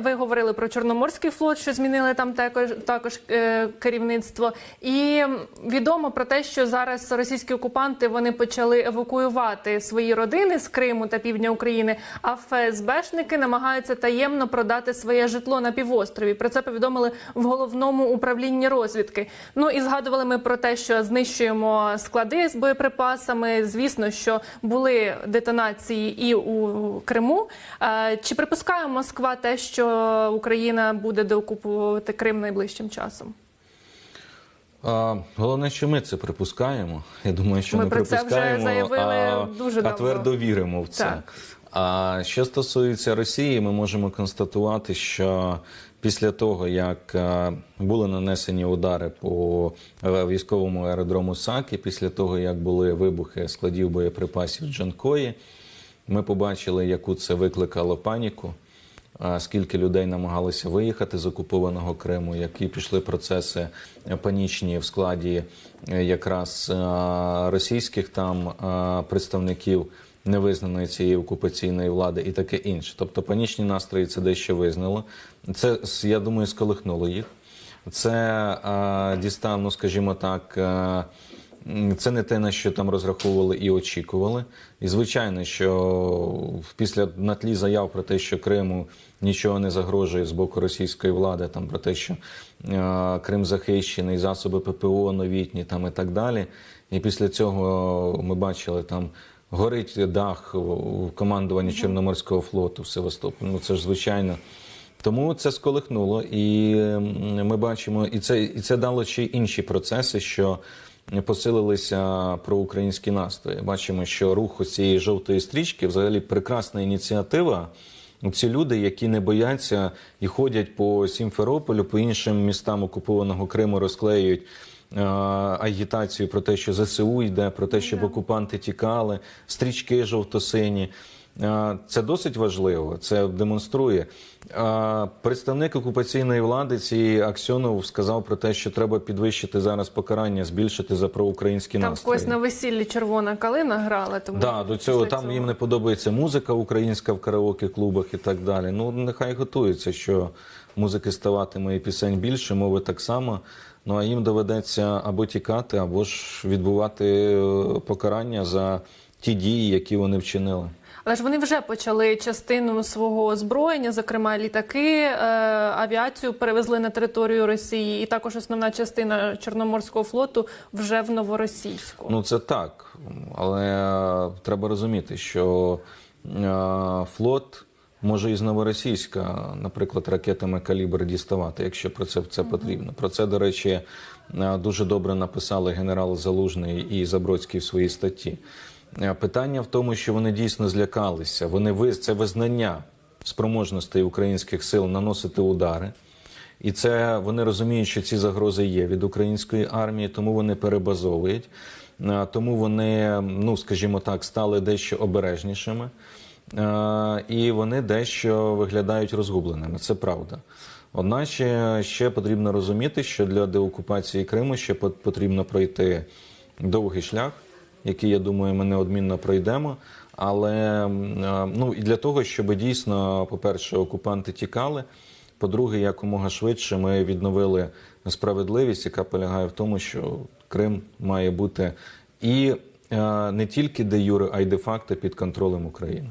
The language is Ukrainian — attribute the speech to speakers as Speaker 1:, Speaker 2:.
Speaker 1: Ви говорили про Чорноморський флот, що змінили там також також е, керівництво, і відомо про те, що зараз російські окупанти вони почали евакуювати свої родини з Криму та півдня України. А ФСБшники намагаються таємно продати своє житло на півострові. Про це повідомили в головному управлінні розвідки. Ну і згадували ми про те, що знищуємо склади з боєприпасами. Звісно, що були детонації і у Криму. Е, Чи припускає Москва те, що Україна буде деокуповувати Крим найближчим часом?
Speaker 2: А, головне, що ми це припускаємо. Я думаю, що
Speaker 1: Ми
Speaker 2: не
Speaker 1: про це вже
Speaker 2: припускаємо,
Speaker 1: заявили
Speaker 2: а,
Speaker 1: дуже
Speaker 2: а
Speaker 1: давно.
Speaker 2: твердо віримо в це.
Speaker 1: Так.
Speaker 2: А що стосується Росії, ми можемо констатувати, що після того, як е, були нанесені удари по е, військовому аеродрому Саки, після того, як були вибухи складів боєприпасів Джанкої, ми побачили, яку це викликало паніку. Скільки людей намагалися виїхати з окупованого Криму, які пішли процеси е, панічні в складі е, якраз е, російських там представників невизнаної цієї окупаційної влади і таке інше. Тобто панічні настрої це дещо визнало. Це я думаю, сколихнуло їх. Це дістав, ну скажімо так. Це не те, на що там розраховували і очікували. І звичайно, що після на тлі заяв про те, що Криму нічого не загрожує з боку російської влади, там про те, що е, Крим захищений, засоби ППО новітні там і так далі. І після цього ми бачили там. Горить дах в командуванні Чорноморського флоту в Севастополі. Ну це ж звичайно. Тому це сколихнуло, і ми бачимо, і це і це дало ще й інші процеси, що посилилися проукраїнські настрої. Бачимо, що рух цієї жовтої стрічки взагалі прекрасна ініціатива. Ці люди, які не бояться і ходять по Сімферополю, по іншим містам окупованого Криму, розклеюють е, агітацію про те, що ЗСУ йде, про те, щоб окупанти тікали, стрічки жовто-сині. Це досить важливо. Це демонструє. Представник окупаційної влади цієї Аксьонов сказав про те, що треба підвищити зараз покарання, збільшити за проукраїнські
Speaker 1: Там
Speaker 2: настрої.
Speaker 1: когось на весіллі червона калина грала. Тому
Speaker 2: Да, до цього там
Speaker 1: цього-
Speaker 2: їм не подобається музика українська в караоке клубах і так далі. Ну нехай готуються, що музики ставатиме і пісень більше, мови так само. Ну а їм доведеться або тікати, або ж відбувати е, покарання за ті дії, які вони вчинили.
Speaker 1: Але ж вони вже почали частину свого озброєння, зокрема літаки, е, авіацію перевезли на територію Росії, і також основна частина Чорноморського флоту вже в новоросійську.
Speaker 2: Ну це так, але е, треба розуміти, що е, флот може із новоросійська, наприклад, ракетами калібр діставати, якщо про це це потрібно. Про це, до речі, дуже добре написали генерал Залужний і Забродський в своїй статті. Е, Питання в тому, що вони дійсно злякалися. Вони це визнання спроможностей українських сил наносити удари. І це вони розуміють, що ці загрози є від української армії, тому вони перебазовують, Е, тому вони, ну скажімо так, стали дещо обережнішими, Е, і вони дещо виглядають розгубленими. Це правда. Однак ще, потрібно розуміти, що для деокупації Криму ще пот- потрібно пройти довгий шлях, який, я думаю, ми неодмінно пройдемо. Але е, ну і для того, щоб дійсно, по-перше, окупанти тікали. По-друге, якомога швидше ми відновили справедливість, яка полягає в тому, що Крим має бути і е, не тільки де Юри, а й де факто під контролем України.